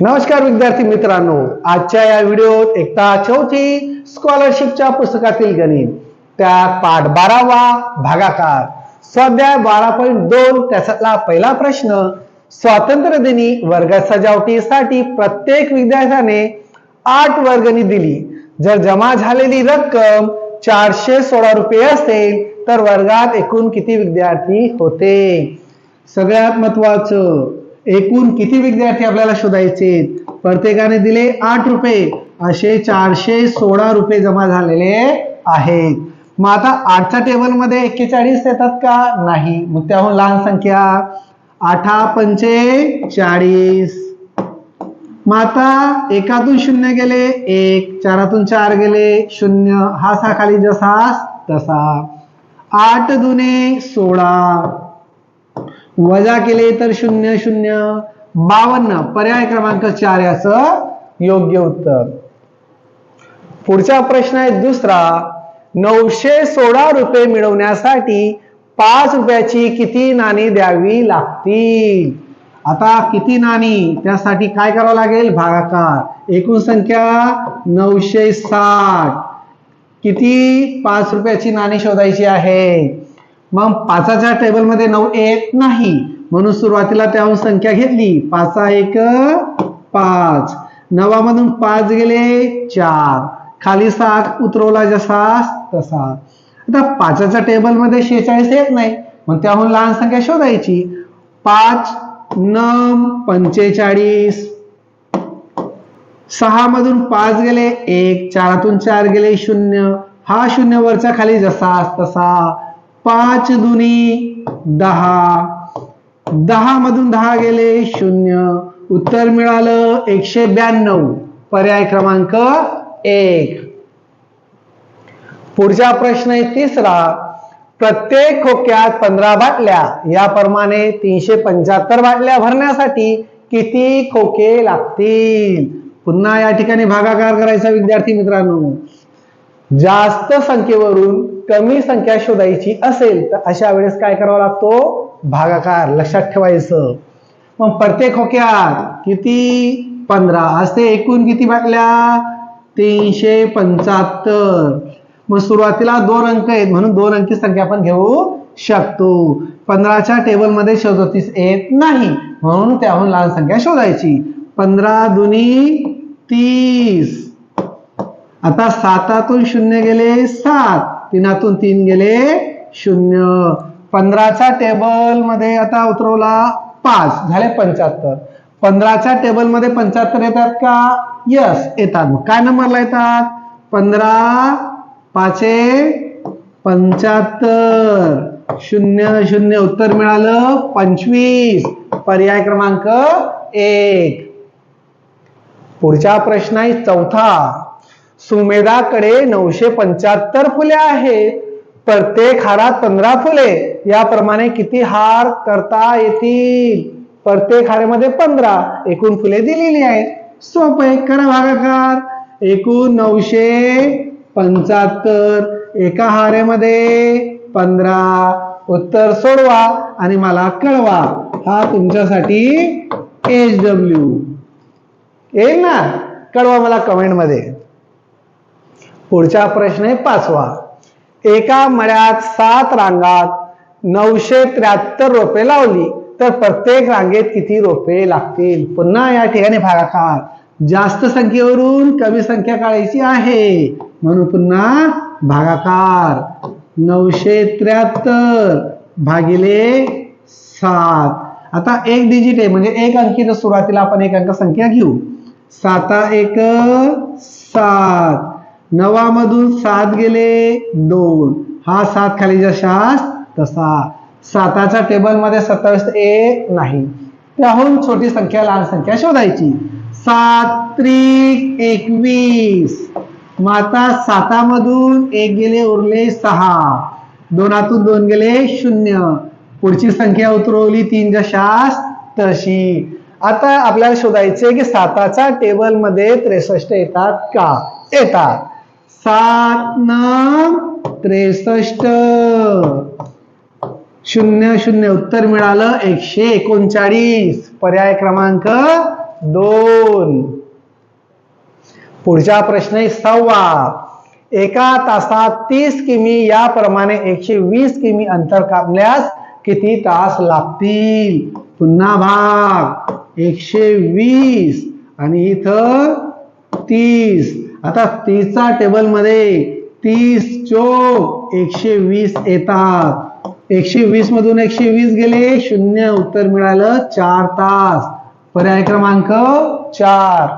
नमस्कार विद्यार्थी मित्रांनो. आजच्या या व्हिडिओत एकता चौथी स्कॉलरशिपच्या पुस्तकातील गणित. त्यात पाठ बारावा भागाकार. स्वाध्याय बारा पॉईंट दोन त्याच्यातला पहिला प्रश्न स्वातंत्र्य दिनी वर्ग सजावटीसाठी प्रत्येक विद्यार्थ्याने आठ वर्गणी दिली. जर जमा झालेली रक्कम चारशे सोळा रुपये असेल तर वर्गात एकूण किती विद्यार्थी होते? सगळ्यात महत्वाचं एकूण किती विद्यार्थी आपल्याला शोधायचे? प्रत्येकाने दिले आठ रुपये. असे चारशे सोळा रुपये जमा झालेले आहेत. मग आता आठच्या टेबलमध्ये एक्केचाळीस येतात का? नाही. मग त्याहून लहान संख्या. आठा पंचे चाळीस. मग आता एकातून शून्य गेले एक. चारातून चार गेले शून्य. हा सा खाली जसा तसा. आठ दुने सोळा. वजा केले तर शून्य शून्य बावन्न. पर्याय क्रमांक चार याचं योग्य उत्तर. पुढचा प्रश्न आहे दुसरा. नऊशे सोळा रुपये मिळवण्यासाठी पाच रुपयाची किती नाणी द्यावी लागतील? आता किती नाणी? त्यासाठी काय करावं लागेल? भागाकार. एकूण संख्या नऊशे साठ. किती पाच रुपयाची नाणी शोधायची आहे? मग पाचाच्या टेबलमध्ये नऊ एक नाही. म्हणून सुरुवातीला त्याहून संख्या घेतली. पाचा एक पाच. नवामधून पाच गेले चार. खाली सात उतरवला जसा तसा. आता पाचाच्या टेबलमध्ये शेहेचाळीस येत नाही. मग त्याहून लहान संख्या शोधायची. पाच नम पंचेचाळीस. सहा मधून पाच गेले एक चारातून चार गेले शून्य. हा शून्य वरचा खाली जसा तसा. पाच दुनी दहा. दहा मधून दहा गेले शून्य. उत्तर मिळालं एकशे ब्याण्णव. पर्याय क्रमांक एक. पुढचा प्रश्न आहे तिसरा. प्रत्येक खोक्यात पंधरा बाटल्या. याप्रमाणे तीनशे पंच्याहत्तर बाटल्या भरण्यासाठी किती खोके लागतील? पुन्हा या ठिकाणी भागाकार करायचा विद्यार्थी मित्रांनो. जास्त संख्येवरून कमी संख्या शोधायची असेल तर अशा वेळेस काय करावा लागतो? भागाकार लक्षात ठेवायचं. मग प्रत्येक खोक्यात किती? पंधरा. असे एकूण किती बाटल्या तीनशे पंचाहत्तर. मग सुरुवातीला दोन अंक आहेत म्हणून दोन अंकी संख्या आपण घेऊ शकतो. पंधराच्या टेबलमध्ये सदोतीस येत नाही म्हणून त्याहून लहान संख्या शोधायची. पंधरा दुनी तीस. आता सातातून शून्य गेले सात. तीनातून तीन गेले शून्य. पंधराच्या टेबलमध्ये आता उतरवला पाच झाले पंच्याहत्तर. पंधराच्या टेबलमध्ये पंच्याहत्तर येतात का? यस येतात. मग काय नंबरला येतात? पंधरा पाचे पंच्याहत्तर. शून्य शून्य. उत्तर मिळालं पंचवीस. पर्याय क्रमांक एक. पुढचा प्रश्न आहे चौथा. सुमेधाकडे नऊशे पंच्याहत्तर फुले आहेत. प्रत्येक हारात पंधरा फुले. याप्रमाणे किती हार करता येतील? प्रत्येक हारेमध्ये पंधरा. एकूण फुले दिलेली आहेत. सोपं आहे. करा भागाकार. एकूण नऊशे पंच्याहत्तर. एका हारेमध्ये पंधरा. उत्तर सोडवा आणि मला कळवा. हा तुमच्यासाठी एच डब्ल्यू येईल ना? कळवा मला कमेंटमध्ये पुढचा प्रश्न आहे पाचवा. एका मळ्यात सात रांगात नऊशे त्र्याहत्तर रोपे लावली तर प्रत्येक रांगेत किती रोपे लागतील? पुन्हा या ठिकाणी भागाकार जास्त संख्येवरून कमी संख्या काढायची आहे. म्हणून पुन्हा भागाकार. नऊशे त्र्याहत्तर भागिले सात. आता एक डिजिट आहे म्हणजे एक अंकी सुरुवातीला आपण एक अंक संख्या घेऊ. साता एक सात. नवामधून सात गेले दोन. हा सात खाली शास तसा. साताच्या टेबलमध्ये सत्तावीस ए नाही. त्याहून छोटी संख्या लहान संख्या शोधायची. सात त्रिक एकवीस. माता सातामधून एक गेले उरले सहा. दोनातून दोन गेले शून्य. पुढची संख्या उतरवली तीन जशास तशी. आता आपल्याला शोधायचे की साताच्या टेबलमध्ये त्रेसष्ट येतात का? येतात. सात न त्रेसष्ट. शून्य शून्य उत्तर मिळालं. एकशे एकोणचाळीस. पर्याय क्रमांक दोन. पुढचा प्रश्न आहे एका तासात तीस किमी याप्रमाणे एकशे वीस किमी अंतर कापल्यास किती तास लागतील? पुन्हा भाग. एकशे वीस. आणि इथं तीस. आता तीसचा टेबलमध्ये तीस चो एकशे वीस येतात. एकशे वीस मधून एकशे वीस गेले शून्य उत्तर मिळालं चार तास. पर्याय क्रमांक चार.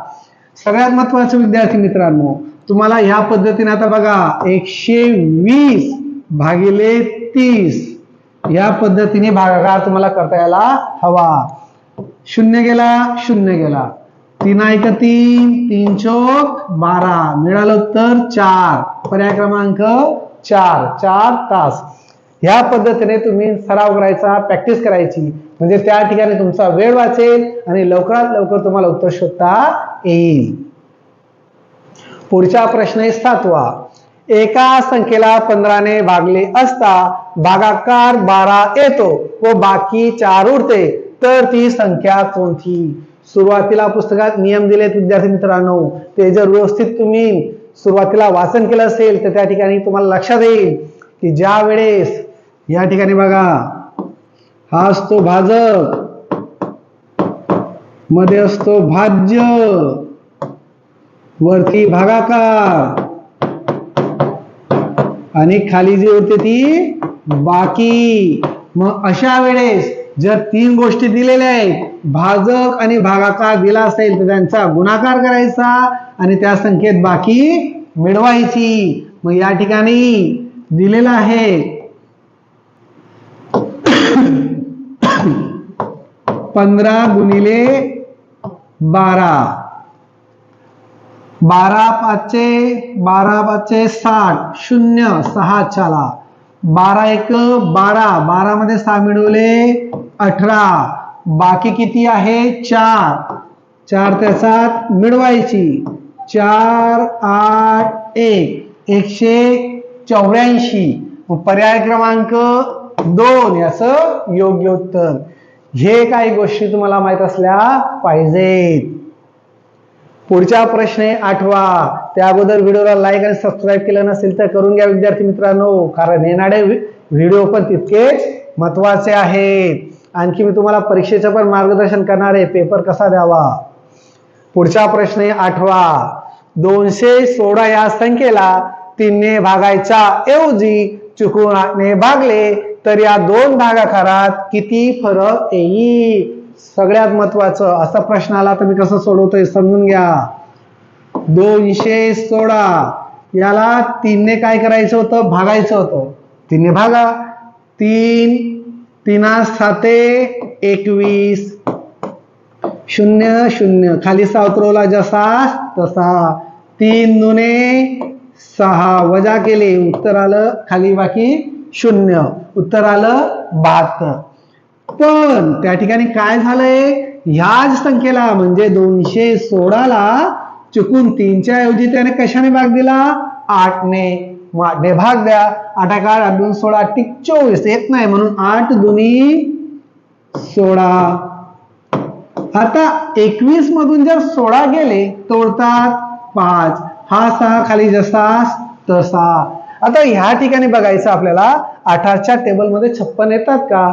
सगळ्यात महत्वाचं विद्यार्थी मित्रांनो तुम्हाला ह्या पद्धतीने आता बघा एकशे वीस भागिले तीस. या पद्धतीने भागाकार तुम्हाला करता यायला हवा. शून्य गेला शून्य गेला. तीन आहे तीन? तीन चोक बारा. मिळालं उत्तर चार. पर्याय क्रमांक चार. चार तास. ह्या पद्धतीने तुम्ही सराव करायचा प्रॅक्टिस करायची. म्हणजे त्या ठिकाणी तुमचा वेळ वाचेल आणि लवकरात लवकर तुम्हाला उत्तर शोधता येईल. पुढचा प्रश्न आहे सातवा. एका संख्येला पंधराने भागले असता भागाकार बारा येतो व बाकी चार उरते तर ती संख्या कोणती? सुरुवातीला पुस्तकात नियम दिलेत विद्यार्थी मित्रांनो. ते जर व्यवस्थित तुम्ही सुरुवातीला वाचन केलं असेल तर त्या ठिकाणी तुम्हाला लक्षात येईल की ज्या वेळेस या ठिकाणी बघा हा असतो भाजकमध्ये असतो भाज्य वरती भागाकार आणि खाली जी होते ती बाकी. मग अशा वेळेस जर तीन गोष्टी दिलेल्या आहेत भाजक आणि भागाकार दिला असेल तर त्यांचा गुणाकार करायचा आणि त्या संख्येत बाकी मिळवायची. मग या ठिकाणी दिलेलं आहे. पंधरा गुणिले बारा. बारा पाचचे बारा पाचचे साठ शून्य सहा चाला बारा एक बारा. बारा मध्ये सहा मिळवले. अठरा. बाकी किती आहे? चार. चार त्याच्यात मिळवायची. चार आठ एक. एकशे चौऱ्याऐंशी. पर्याय क्रमांक दोन याचं योग्य उत्तर. हे काही गोष्टी तुम्हाला माहीत असल्या पाहिजेत. पुढचा प्रश्न आहे आठवा. त्या अगोदर व्हिडिओला लाईक आणि सबस्क्राईब केलं नसेल तर करून घ्या विद्यार्थी मित्रांनो. कारण येणारे व्हिडिओ पण तितकेच महत्त्वाचे आहेत. आणखी मी तुम्हाला परीक्षेचं पण मार्गदर्शन करणार आहे. पेपर कसा द्यावा? पुढचा प्रश्न आहे आठवा. दोनशे सोळा या संख्येला तीनने भागायच्या ऐवजी चुकून भागले तर या दोन भागाकारात किती फरक येईल? सगळ्यात महत्वाचं असा प्रश्न आला तर मी कसं सोडवतोय समजून घ्या. दोनशे सोळा याला तीनने काय करायचं होतं? भागायचं होतं. तीनने भागा. तीन तिना साते एकवीस. शून्य शून्य. खाली सहा जसा तसा. तीन दुने सहा. वजा केले. उत्तर आलं खाली बाकी शून्य. उत्तर आलं बहात्तर. पण त्या ठिकाणी काय झालंय? ह्याच संख्येला म्हणजे दोनशे सोळाला चुकून तीनच्या ऐवजी त्याने कशाने भाग दिला? आठने. मग भाग द्या आठ आठ आठ दोन सोळा टिक चोवीस. येत नाही म्हणून आठ दोन्ही सोळा. आता एकवीस मधून जर सोळा गेले तोडतात पाच. हा सहा खाली जसा तसा. आता ह्या ठिकाणी बघायचं आपल्याला आठाच्या टेबलमध्ये छप्पन येतात का?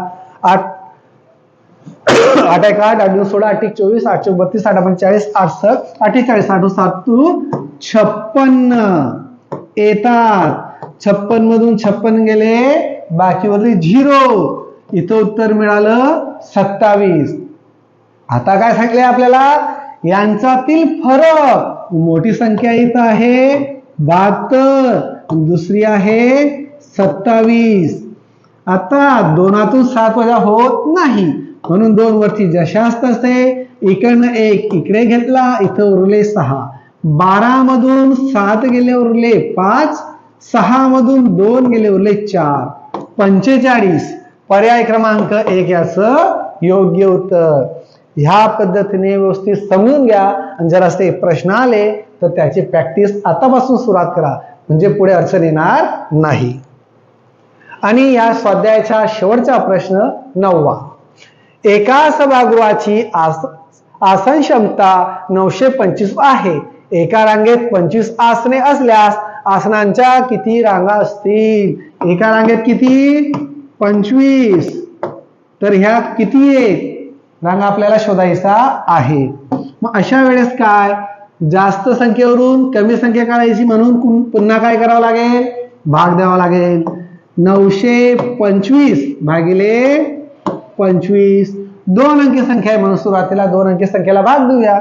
आठ. आठ एक आठ आठ सोळा आठ चोवीस आठशे बत्तीस आठ पंचेचाळीस आठ सक अठ्ठेचाळीस आठ सात तू छप्पन्न. येतात. छप्पन मधून छप्पन गेले बाकीवरती झिरो. इथं उत्तर मिळालं सत्तावीस. आता काय सांगले आपल्याला? यांच्यातील फरक. मोठी संख्या इथं आहे बहात्तर. दुसरी आहे सत्तावीस. आता दोनातून सात वजा होत नाही. म्हणून दोन वरती जशास्त असते इकडनं एक इकडे घेतला इथं उरले सहा. बारा मधून सात गेले उरले पाच सहा मधून दोन गेले उरले चार. पंचेचाळीस. पर्याय क्रमांक एक याचं योग्य उत्तर. ह्या पद्धतीने व्यवस्थित समजून घ्या. आणि जर असे प्रश्न आले तर त्याची प्रॅक्टिस आतापासून सुरुवात करा. म्हणजे पुढे अडचण येणार नाही. आणि या स्वाध्यायाचा शेवटचा प्रश्न नववा. एका सभागृहाची आस आसन क्षमता नऊशे पंचवीस आहे. एका रांगेत पंचवीस आसने असल्यास आसनांच्या किती रांगा असतील? एका रांगेत किती? पंचवीस. तर ह्या किती आहेत? रांगा आपल्याला शोधायचा आहे. मग अशा वेळेस काय? जास्त संख्येवरून कमी संख्या काढायची म्हणून पुन्हा काय करावं लागेल? भाग द्यावा लागेल. नऊशे पंचवीस भागिले पंचवीस. दोन अंकी संख्या आहे म्हणून सुरुवातीला दोन अंकी संख्येला भाग देऊया.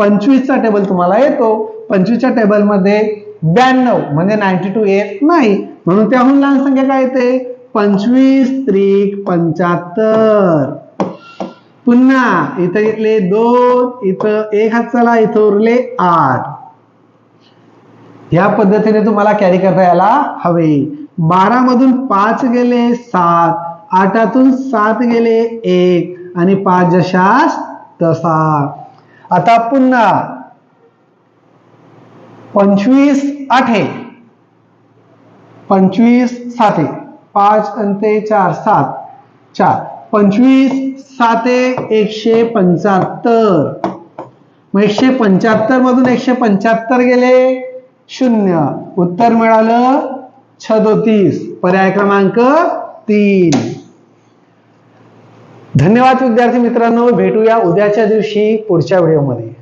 पंचवीसचा टेबल तुम्हाला येतो. पंचवीसच्या टेबलमध्ये ब्याण्णव म्हणजे नाईन्टी टू येत नाही. म्हणून त्याहून लहान संख्या काय येते? पंचवीस त्रिक पंच्याहत्तर. पुन्हा इथं घेतले दोन इथं एक हात चला इथं उरले आठ. ह्या पद्धतीने तुम्हाला कॅरी करता यायला हवे. बारा मधून पाच गेले सात आठातून सात गेले एक आणि पाच जशास तसा. आता पुन्हा पंचवीस आठे. पंचवीस साते. पाच अंते चार सात. चार. पंचवीस साते एकशे पंच्याहत्तर. मग एकशे पंच्याहत्तर मधून एकशे पंच्याहत्तर गेले शून्य. उत्तर मिळालं छदोतीस. पर्याय क्रमांक तीन. धन्यवाद विद्यार्थी मित्रांनो. भेटूया उद्याच्या दिवशी पुढच्या व्हिडिओमध्ये.